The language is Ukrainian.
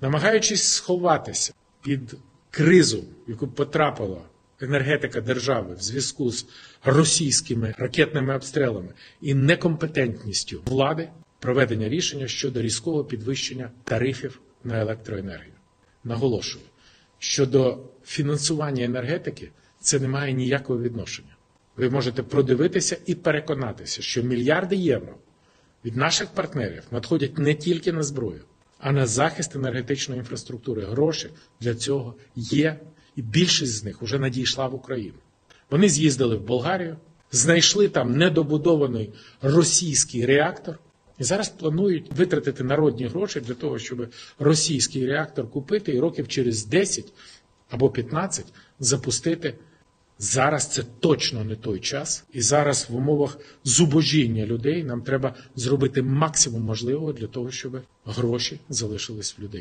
намагаючись сховатися під кризу, в яку потрапила енергетика держави в зв'язку з російськими ракетними обстрілами і некомпетентністю влади проведення рішення щодо різкого підвищення тарифів на електроенергію. Наголошую, щодо фінансування енергетики це не має ніякого відношення. Ви можете продивитися і переконатися, що мільярди євро від наших партнерів надходять не тільки на зброю, а на захист енергетичної інфраструктури. Гроші для цього є, і більшість з них вже надійшла в Україну. Вони з'їздили в Болгарію, знайшли там недобудований російський реактор. І зараз планують витратити народні гроші для того, щоб російський реактор купити і років через 10 або 15 запустити. Зараз це точно не той час, і зараз в умовах зубожіння людей нам треба зробити максимум можливого для того, щоб гроші залишились в людей.